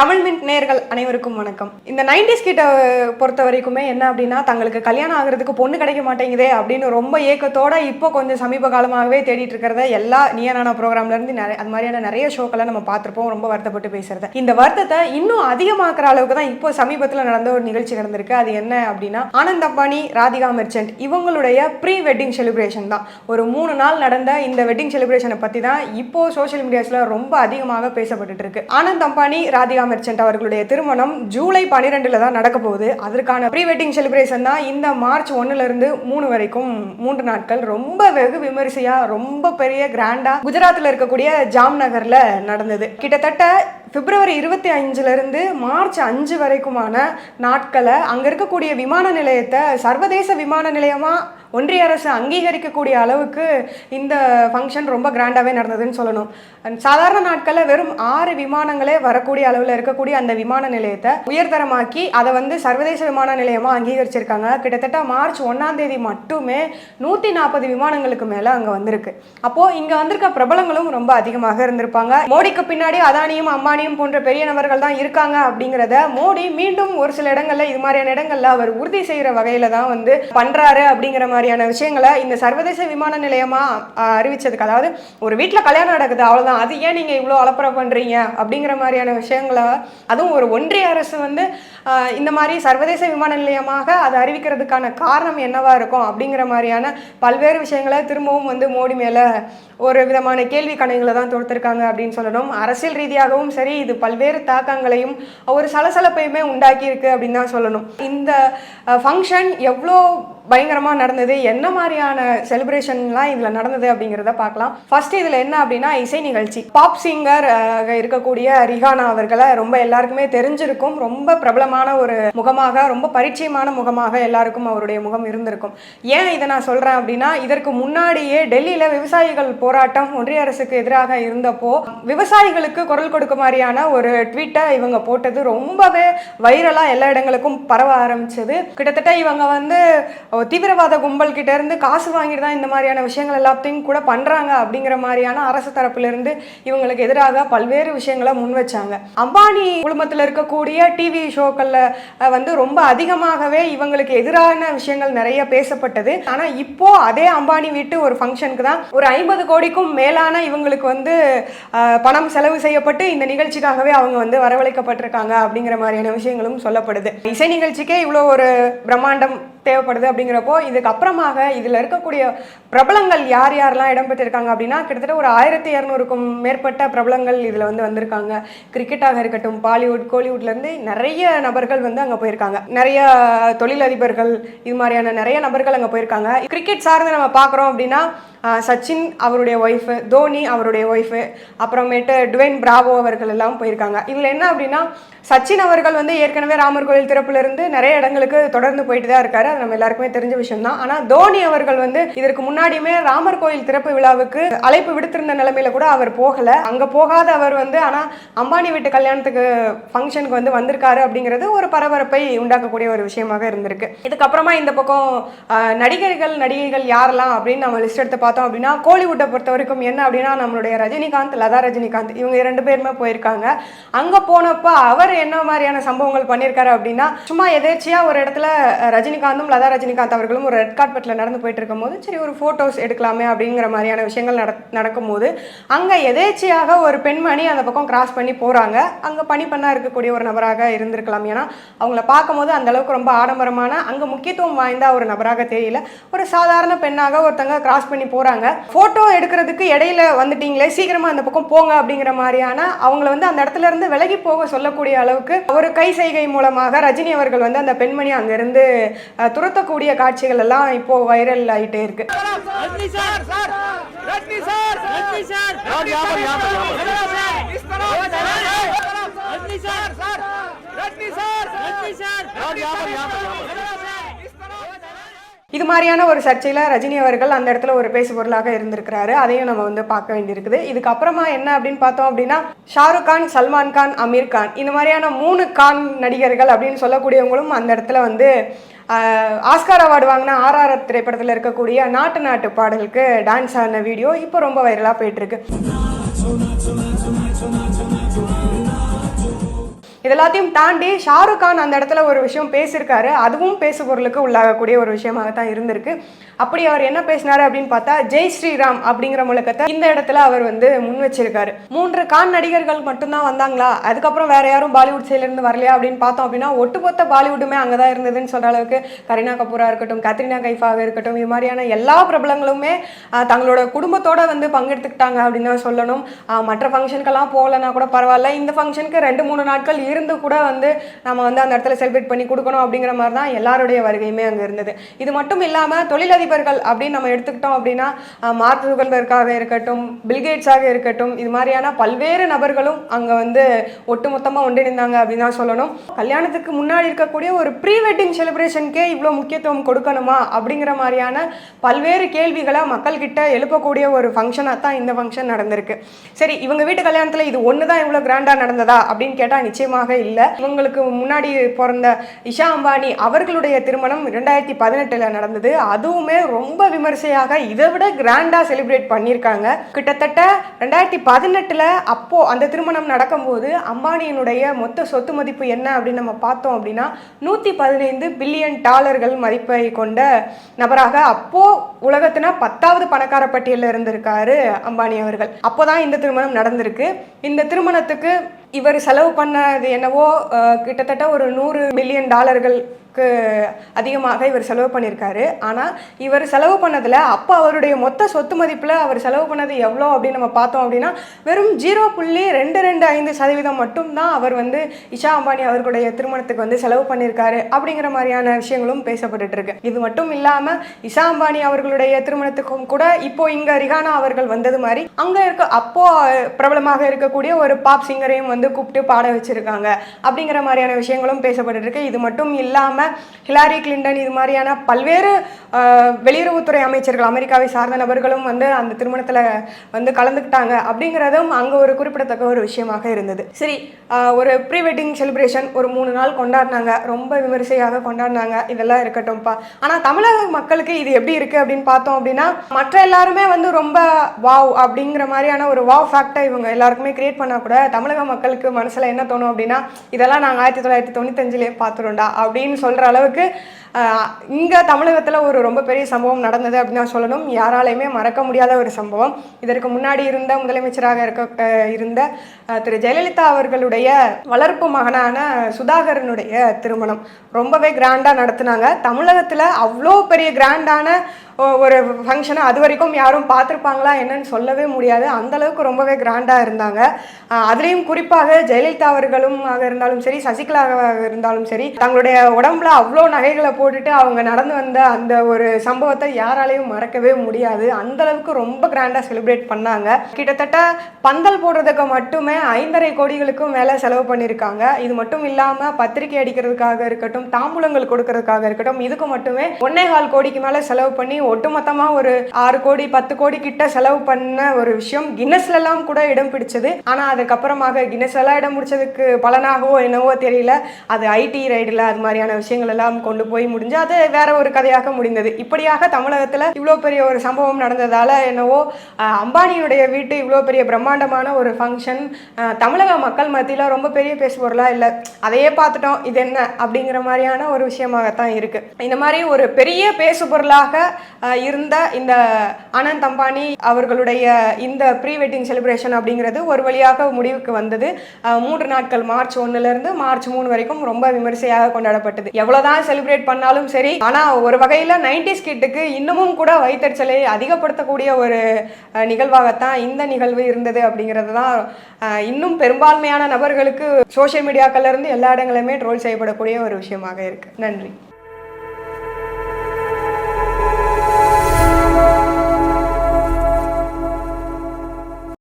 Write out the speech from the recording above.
தமிழ் மின் நேர்கள் அனைவருக்கும் வணக்கம். இந்த நைன்டிஸ் கிட்ட பொறுத்த வரைக்குமே என்ன அப்படின்னா தங்களுக்கு கல்யாணம் ஆகிறதுக்கு பொண்ணு கிடைக்க மாட்டேங்குதே அப்படின்னு ரொம்ப ஏக்கத்தோட இப்போ கொஞ்சம் சமீப காலமாகவே தேடிட்டு இருக்கிறத எல்லா நியனான ப்ரோக்ராம்ல இருந்து நிறைய அது மாதிரியான நிறைய ஷோக்களை நம்ம பார்த்துருப்போம். ரொம்ப வருத்தப்பட்டு பேசுறது. இந்த வருத்தத்தை இன்னும் அதிகமாக்குற அளவுக்கு தான் இப்போ சமீபத்தில் நடந்த ஒரு நிகழ்ச்சி நடந்திருக்கு. அது என்ன அப்படின்னா ஆனந்த் அம்பானி ராதிகா மெர்ச்சன்ட் இவங்களுடைய ப்ரீ வெட்டிங் செலிப்ரேஷன் தான். ஒரு மூணு நாள் நடந்த இந்த வெட்டிங் செலிப்ரேஷனை பற்றி தான் இப்போ சோஷியல் மீடியாஸில் ரொம்ப அதிகமாக பேசப்பட்டு இருக்கு. ஆனந்த் அம்பானி ராதிகா மெர்ச்சன்ட் அவர்களுடைய திருமணம் ஜூலை பன்னிரெண்டில் தான் நடக்க போகுது. அதற்கான ப்ரீ வெட்டிங் செலிப்ரேஷன் தான் இந்த மார்ச் ஒன்னுல இருந்து மூணு வரைக்கும் மூன்று நாட்கள். ரொம்ப வெகு விமரிசையா ரொம்ப பெரிய கிராண்டா குஜராத்தில் இருக்கக்கூடிய ஜாம்நகர்ல நடந்தது. கிட்டத்தட்ட பிப்ரவரி இருபத்தி அஞ்சுலேருந்து மார்ச் அஞ்சு வரைக்குமான நாட்களை அங்கே இருக்கக்கூடிய விமான நிலையத்தை சர்வதேச விமான நிலையமாக ஒன்றிய அரசு அங்கீகரிக்கக்கூடிய அளவுக்கு இந்த ஃபங்க்ஷன் ரொம்ப கிராண்டாகவே நடந்ததுன்னு சொல்லணும். அண்ட் சாதாரண நாட்களில் வெறும் ஆறு விமானங்களே வரக்கூடிய அளவில் இருக்கக்கூடிய அந்த விமான நிலையத்தை உயர்தரமாக்கி அதை வந்து சர்வதேச விமான நிலையமாக அங்கீகரிச்சிருக்காங்க. கிட்டத்தட்ட மார்ச் ஒன்றாம் தேதி மட்டுமே நூற்றி நாற்பது விமானங்களுக்கு மேலே அங்கே வந்திருக்கு. அப்போது இங்கே வந்திருக்க பிரபலங்களும் ரொம்ப அதிகமாக இருந்திருப்பாங்க. மோடிக்கு பின்னாடி அதானியும் அத்வானியும் போன்ற பெரிய நபர்கள் தான் இருக்காங்க அப்படிங்கிறத மோடி மீண்டும் ஒரு சில இடங்கள்ல இது மாதிரியான இடங்கள்ல அவர் உறுதி செய்கிற வகையில தான் வந்து பண்றாரு அப்படிங்கிற மாதிரியான விஷயங்களை இந்த சர்வதேச விமான நிலையமா அறிவித்ததுக்கு அறிவிச்சதுக்கு அதாவது ஒரு வீட்டில் கல்யாணம் நடக்குது அவ்வளவுதான். அது ஏன் நீங்க இவ்வளோ அலப்பறை பண்றீங்க? அப்படிங்கிற மாதிரியான விஷயங்களை அதுவும் ஒரு ஒன்றிய அரசு வந்து இந்த மாதிரி சர்வதேச விமான நிலையமாக அதை அறிவிக்கிறதுக்கான காரணம் என்னவா இருக்கும் அப்படிங்கிற மாதிரியான பல்வேறு விஷயங்களை திரும்பவும் வந்து மோடி மேல ஒரு விதமான கேள்வி கணைகளை தான் தொடுத்திருக்காங்க அப்படின்னு சொல்லணும். அரசியல் ரீதியாகவும் சரி இது பல்வேறு தாக்கங்களையும் ஒரு சலசலப்பையுமே உண்டாக்கியிருக்கு அப்படின்னு தான் சொல்லணும். இந்த ஃபங்க்ஷன் எவ்வளோ பயங்கரமாக நடந்தது. என்ன மாதிரியான செலிப்ரேஷன்லாம் இதில் நடந்தது அப்படிங்கிறத பார்க்கலாம். ஃபர்ஸ்ட் இதில் என்ன அப்படின்னா இசை நிகழ்ச்சி. பாப் சிங்கர் இருக்கக்கூடிய ரிஹானா அவர்களை ரொம்ப எல்லாருக்குமே தெரிஞ்சிருக்கும். ரொம்ப பிரபலமான ஒரு முகமாக ரொம்ப பரிச்சயமான முகமாக எல்லாருக்கும் அவருடைய முகம் இருந்திருக்கும். ஏன் இதை நான் சொல்கிறேன் அப்படின்னா இதற்கு முன்னாடியே டெல்லியில் விவசாயிகள் போராட்டம் ஒன்றிய அரசுக்கு எதிராக இருந்தப்போ விவசாயிகளுக்கு குரல் கொடுக்க மாதிரியான ஒரு ட்வீட்டை இவங்க போட்டது ரொம்பவே வைரலாக எல்லா இடங்களுக்கும் பரவ ஆரம்பிச்சது. கிட்டத்தட்ட இவங்க வந்து தீவிரவாத கும்பல் கிட்ட இருந்து காசு வாங்கிட்டு தான் இந்த மாதிரியான விஷயங்கள் எல்லாத்தையும் கூட பண்றாங்க அப்படிங்கிற மாதிரியான அரசு தரப்பிலிருந்து இவங்களுக்கு எதிராக பல்வேறு விஷயங்களை முன் வச்சாங்க. அம்பானி குழுமத்தில் இருக்கக்கூடிய டிவி ஷோக்கள்ல வந்து ரொம்ப அதிகமாகவே இவங்களுக்கு எதிரான விஷயங்கள் நிறைய பேசப்பட்டது. ஆனா இப்போ அதே அம்பானி வீட்டு ஒரு ஃபங்க்ஷனுக்கு தான் ஒரு ஐம்பது கோடிக்கும் மேலான இவங்களுக்கு வந்து பணம் செலவு செய்யப்பட்டு இந்த நிகழ்ச்சிக்காகவே அவங்க வந்து வரவழைக்கப்பட்டிருக்காங்க அப்படிங்கிற மாதிரியான விஷயங்களும் சொல்லப்படுது. இசை நிகழ்ச்சிக்கே இவ்வளோ ஒரு பிரம்மாண்டம் தேவைப்படுது அப்படிங்கிறப்போ இதுக்கு அப்புறமாக இதில் இருக்கக்கூடிய பிரபலங்கள் யார் யாரெல்லாம் இடம்பெற்றிருக்காங்க அப்படின்னா கிட்டத்தட்ட ஒரு ஆயிரத்தி இரநூறுக்கும் மேற்பட்ட பிரபலங்கள் இதில் வந்து வந்திருக்காங்க. கிரிக்கெட்டாக இருக்கட்டும் பாலிவுட் கோலிவுட்லேருந்து நிறைய நபர்கள் வந்து அங்கே போயிருக்காங்க. நிறைய தொழிலதிபர்கள் இது மாதிரியான நிறைய நபர்கள் அங்கே போயிருக்காங்க. கிரிக்கெட் சார்ந்து நம்ம பார்க்குறோம் அப்படின்னா சச்சின் அவருடைய ஒய்ஃபு தோனி அவருடைய ஒய்ஃபு அப்புறமேட்டு டுவேன் பிராவோ அவர்கள் எல்லாம் போயிருக்காங்க. இதில் என்ன அப்படின்னா சச்சின் அவர்கள் வந்து ஏற்கனவே ராமர் கோயில் திறப்புலேருந்து நிறைய இடங்களுக்கு தொடர்ந்து போயிட்டு தான் இருக்காரு. அது நம்ம எல்லாருக்குமே தெரிஞ்ச விஷயம் தான் ஆனால் தோனி அவர்கள் வந்து இதற்கு முன்னாடியுமே ராமர் கோயில் திறப்பு விழாவுக்கு அழைப்பு விடுத்திருந்த நிலைமையில கூட அவர் போகல. அங்க போகாத அவர் வந்து ஆனா அம்பானி வீட்டு கல்யாணத்துக்கு ஃபங்க்ஷனுக்கு வந்து வந்திருக்காரு அப்படிங்கிறது ஒரு பரபரப்பை உண்டாக்கக்கூடிய ஒரு விஷயமாக இருந்திருக்கு. இதுக்கப்புறமா இந்த பக்கம் நடிகர்கள் நடிகைகள் யாரெல்லாம் அப்படின்னு நம்ம லிஸ்ட் எடுத்து பார்த்தோம் அப்படின்னா கோலிவுட்டை பொறுத்த வரைக்கும் என்ன அப்படின்னா நம்மளுடைய ரஜினிகாந்த் லதா ரஜினிகாந்த். இவங்க ரெண்டு பேருமே போயிருக்காங்க. அங்க போனப்போ அவர் என்ன மாதிரியான சம்பவங்கள் பண்ணியிருக்காரு அப்படின்னா சும்மா எதேச்சியா ஒரு இடத்துல ரஜினிகாந்தும் ரஜினிகாந்தும் லதா ரஜினிகாந்த் அவர்களும் ஒரு ரெட் கார்பெட்ல நடந்து போயிட்டு இருக்கும்போது சரி ஒரு போட்டோஸ் எடுக்கலாமே அப்படிங்கிற மாதிரியான விஷயங்கள் நட நடக்கும்போது அங்க எதேச்சையாக ஒரு பெண்மணி அந்த பக்கம் கிராஸ் பண்ணி போறாங்க. அங்க பணி பண்ணா இருக்கக்கூடிய ஒரு நபராக இருந்திருக்கலாம். ஏன்னா அவங்கள பார்க்கும்போது அந்த அளவுக்கு ரொம்ப ஆடம்பரமான அங்க முக்கியத்துவம் வாய்ந்த ஒரு நபராக தெரியல. ஒரு சாதாரண பெண்ணாக ஒருத்தங்க கிராஸ் பண்ணி போறாங்க. போட்டோ எடுக்கிறதுக்கு இடையில வந்துட்டீங்களே சீக்கிரமா அந்த பக்கம் போங்க அப்படிங்கிற மாதிரியான அவங்கள வந்து அந்த இடத்துல இருந்து விலகி போக சொல்லக்கூடிய அளவுக்கு ஒரு கை செய்கை மூலமாக ரஜினி அவர்கள் வந்து அந்த பெண்மணி அங்கிருந்து துரத்தக்கூடிய காட்சிகள் எல்லாம் இப்போ வைரல் ஆயிட்டே இருக்கு இது மாதிரியான ஒரு சர்ச்சையில் ரஜினி அவர்கள் அந்த இடத்துல ஒரு பேசு பொருளாக இருந்திருக்கிறாரு அதையும் நம்ம வந்து பார்க்க வேண்டியிருக்குது இதுக்கப்புறமா என்ன அப்படின்னு பார்த்தோம் அப்படின்னா ஷாருக் கான் சல்மான் கான் அமீர் கான் இந்த மாதிரியான மூணு கான் நடிகர்கள் அப்படின்னு சொல்லக்கூடியவங்களும் அந்த இடத்துல வந்து ஆஸ்கார் அவார்டு வாங்கின ஆர்ஆர்ஆர் திரைப்படத்தில் இருக்கக்கூடிய நாட்டு நாட்டு பாடலுக்கு டான்ஸ் ஆன வீடியோ இப்போ ரொம்ப வைரலாக போயிட்டுருக்கு இதெல்லாத்தையும் தாண்டி ஷாருக் கான் அந்த இடத்துல ஒரு விஷயம் பேசியிருக்காரு. அதுவும் பேசு பொருளுக்கு உள்ளாகக்கூடிய ஒரு விஷயமாக தான் இருந்திருக்கு. அப்படி அவர் என்ன பேசினாரு அப்படின்னு பார்த்தா ஜெய் ஸ்ரீராம் அப்படிங்கிற முழக்கத்தை இந்த இடத்துல அவர் வந்து முன் வச்சிருக்காரு. மூன்று கான் நடிகர்கள் மட்டும்தான் வந்தாங்களா? அதுக்கப்புறம் வேற யாரும் பாலிவுட் சைட்லேருந்து வரலையா அப்படின்னு பார்த்தோம் அப்படின்னா ஒட்டுமொத்த பாலிவுட்டுமே அங்கே தான் இருந்ததுன்னு சொல்ற அளவுக்கு கரீனா கபூரா இருக்கட்டும் கத்ரினா கைஃபாக இருக்கட்டும் இது மாதிரியான எல்லா பிரபலங்களுமே தங்களோட குடும்பத்தோட வந்து பங்கெடுத்துக்கிட்டாங்க அப்படின்னு தான் சொல்லணும். மற்ற ஃபங்க்ஷனுக்கெல்லாம் போகலன்னா கூட பரவாயில்ல. இந்த ஃபங்க்ஷனுக்கு ரெண்டு மூணு நாட்கள் இருந்து கூட வந்து நம்ம வந்து அந்த இடத்துல செலிப்ரேட் பண்ணி கொடுக்கணும் அப்படிங்கிற மாதிரி தான் எல்லாருடைய வருகையுமே அங்கே இருந்தது. இது மட்டும் இல்லாமல் தொழிலதிபர்கள் அப்படின்னு நம்ம எடுத்துக்கிட்டோம் அப்படின்னா ஆஹ், மார்க் இருக்கட்டும் பில்கேட்ஸாக இருக்கட்டும் இது மாதிரியான பல்வேறு நபர்களும் அங்கே வந்து ஒட்டுமொத்தமாக ஒன்றிணைந்தாங்க அப்படின்னு தான் சொல்லணும். கல்யாணத்துக்கு முன்னாடி இருக்கக்கூடிய ஒரு ப்ரீ வெட்டிங் செலிப்ரேஷனுக்கே இவ்வளோ முக்கியத்துவம் கொடுக்கணுமா அப்படிங்கிற மாதிரியான பல்வேறு கேள்விகளை மக்கள்கிட்ட எழுப்பக்கூடிய ஒரு ஃபங்க்ஷனாக தான் இந்த ஃபங்க்ஷன் நடந்திருக்கு. சரி இவங்க வீட்டு கல்யாணத்தில் இது ஒன்று தான் இவ்வளோ கிராண்டாக நடந்ததா அப்படின்னு கேட்டால் நிச்சயமாக இல்லை. இவங்களுக்கு முன்னாடி பிறந்த இஷா அம்பானி அவர்களுடைய திருமணம் ரெண்டாயிரத்தி பதினெட்டில் நடந்தது. அதுவுமே ரொம்ப விமர்சையாக இதை விட கிராண்டாக செலிப்ரேட் பண்ணியிருக்காங்க. கிட்டத்தட்ட ரெண்டாயிரத்தி பதினெட்டில் அப்போ அந்த திருமணம் நடக்கும்போது அம்பானியினுடைய மொத்த சொத்து மதிப்பு என்ன அப்படின்னு நம்ம பார்த்தோம் அப்படின்னா நூற்றி பதினைந்து பில்லியன் டாலர்கள் மதிப்பை கொண்ட நபராக அப்போ உலகத்தின பத்தாவது பணக்கார பட்டியலில் இருந்திருக்காரு அம்பானி அவர்கள். அப்போதான் இந்த திருமணம் நடந்திருக்கு. இந்த திருமணத்துக்கு இவர் செலவு பண்ணது என்னவோ கிட்டத்தட்ட ஒரு நூறு மில்லியன் டாலர்கள் அதிகமாக இவர் செலவு பண்ணியிருக்காரு. ஆனால் இவர் செலவு பண்ணதில் அப்போ அவருடைய மொத்த சொத்து மதிப்பில் அவர் செலவு பண்ணது எவ்வளோ அப்படின்னு நம்ம பார்த்தோம் அப்படின்னா வெறும் ஜீரோ புள்ளி ரெண்டு ரெண்டு ஐந்து சதவீதம் மட்டும்தான் அவர் வந்து இஷா அம்பானி அவர்களுடைய திருமணத்துக்கு வந்து செலவு பண்ணியிருக்காரு அப்படிங்கிற மாதிரியான விஷயங்களும் பேசப்பட்டுட்டு இருக்கு. இது மட்டும் இல்லாமல் இஷா அம்பானி அவர்களுடைய திருமணத்துக்கும் கூட இப்போ இங்கே ரிஹானா அவர்கள் வந்தது மாதிரி அங்கே இருக்க அப்போ பிரபலமாக இருக்கக்கூடிய ஒரு பாப் சிங்கரையும் வந்து கூப்பிட்டு பாட வச்சிருக்காங்க அப்படிங்கிற மாதிரியான விஷயங்களும் பேசப்பட்டு இருக்கு. இது மட்டும் இல்லாமல் ஹிலாரி கிளின்டன் இது மாதிரியான பல்வேறு வெளியுறவுத்துறை அமைச்சர்கள் அமெரிக்காவை சார்ந்த நபர்களும் வந்து அந்த திருமணத்தில் வந்து கலந்துக்கிட்டாங்க அப்படிங்கிறதும் அங்கே ஒரு குறிப்பிடத்தக்க ஒரு விஷயமாக இருந்தது. சரி ஒரு ப்ரீ வெட்டிங் செலிப்ரேஷன் ஒரு மூணு நாள் கொண்டாடினாங்க. ரொம்ப விமரிசையாக கொண்டாடினாங்க. இதெல்லாம் இருக்கட்டும்ப்பா. ஆனால் தமிழக மக்களுக்கு இது எப்படி இருக்குது அப்படின்னு பார்த்தோம் அப்படின்னா மற்ற எல்லாருமே வந்து ரொம்ப வாவ் அப்படிங்கிற மாதிரியான ஒரு வாவ் ஃபேக்டை இவங்க எல்லாருக்குமே கிரியேட் பண்ணால் கூட தமிழக மக்களுக்கு மனசில் என்ன தோணும் அப்படின்னா இதெல்லாம் நாங்கள் ஆயிரத்தி தொள்ளாயிரத்தி தொண்ணூத்தஞ்சிலே பார்த்துருண்டா அப்படின்னு சொல்லி சொல்கிற அளவுக்கு இங்கே தமிழகத்தில் ஒரு ரொம்ப பெரிய சம்பவம் நடந்தது அப்படின்னு தான் சொல்லணும். யாராலையுமே மறக்க முடியாத ஒரு சம்பவம். இதற்கு முன்னாடி இருந்த முதலமைச்சராக இருக்க இருந்த திரு ஜெயலலிதா அவர்களுடைய வளர்ப்பு மகனான சுதாகரனுடைய திருமணம் ரொம்பவே கிராண்டாக நடத்துனாங்க. தமிழகத்தில் அவ்வளோ பெரிய கிராண்டான ஒரு ஃபங்க்ஷனை அது வரைக்கும் யாரும் பார்த்துருப்பாங்களா என்னன்னு சொல்லவே முடியாது. அந்தளவுக்கு ரொம்பவே கிராண்டாக இருந்தாங்க. அதுலேயும் குறிப்பாக ஜெயலலிதா அவர்களும் ஆக இருந்தாலும் சரி சசிகலாவாக இருந்தாலும் சரி தங்களுடைய உடம்புல அவ்வளோ நகைகளை போட்டுட்டு அவங்க நடந்து வந்த அந்த ஒரு சம்பவத்தை யாராலையும் மறக்கவே முடியாது. அந்த அளவுக்கு ரொம்ப கிராண்டாக செலிப்ரேட் பண்ணாங்க. கிட்டத்தட்ட பந்தல் போடுறதுக்கு மட்டுமே ஐந்தரை கோடிகளுக்கும் மேலே செலவு பண்ணியிருக்காங்க இது மட்டும் இல்லாமல் பத்திரிக்கை அடிக்கிறதுக்காக இருக்கட்டும் தாம்பூலங்கள் கொடுக்கறதுக்காக இருக்கட்டும் இதுக்கு மட்டுமே ஒன்னே கால் கோடிக்கு மேலே செலவு பண்ணி ஒட்டுமொத்தமாக ஒரு ஆறு கோடி பத்து கோடி கிட்ட செலவு பண்ண ஒரு விஷயம் கின்னஸ்லலாம் கூட இடம் பிடிச்சது. ஆனால் அதுக்கப்புறமாக கின்னஸ் எல்லாம் இடம் பிடிச்சதுக்கு பலனாகவோ என்னவோ தெரியல. அது ஐடி ரைடில் அது மாதிரியான விஷயங்கள் எல்லாம் கொண்டு போய் முடிஞ்சு அது வேற ஒரு கதையாக முடிந்தது. இப்படியாக தமிழகத்தில் இவ்வளோ பெரிய ஒரு சம்பவம் நடந்ததால் என்னவோ அம்பானியுடைய வீட்டு இவ்வளோ பெரிய பிரம்மாண்டமான ஒரு ஃபங்க்ஷன் தமிழக மக்கள் மத்தியில் ரொம்ப பெரிய பேசுபொருளாக இல்லை. அதையே பார்த்துட்டோம் இது என்ன? அப்படிங்கிற மாதிரியான ஒரு விஷயமாகத்தான் இருக்கு. இந்த மாதிரி ஒரு பெரிய பேசுபொருளாக இருந்த இந்த அனந்த் அம்பானி அவர்களுடைய இந்த ப்ரீ வெட்டிங் செலிப்ரேஷன் அப்படிங்கிறது ஒரு வழியாக முடிவுக்கு வந்தது. மூன்று நாட்கள் மார்ச் ஒண்ணுல மார்ச் மூணு வரைக்கும் ரொம்ப விமரிசையாக கொண்டாடப்பட்டது. எவ்வளோதான் செலிப்ரேட் பண்ணாலும் சரி ஆனால் ஒரு வகையில் நைன்டிஸ் கிட்டுக்கு இன்னமும் கூட வைத்தறிச்சலை அதிகப்படுத்தக்கூடிய ஒரு நிகழ்வாகத்தான் இந்த நிகழ்வு இருந்தது அப்படிங்கிறது தான் இன்னும் பெரும்பான்மையான நபர்களுக்கு சோஷியல் மீடியாக்கள்லேருந்து எல்லா இடங்களுமே ட்ரோல் செய்யப்படக்கூடிய ஒரு விஷயமாக இருக்கு. நன்றி.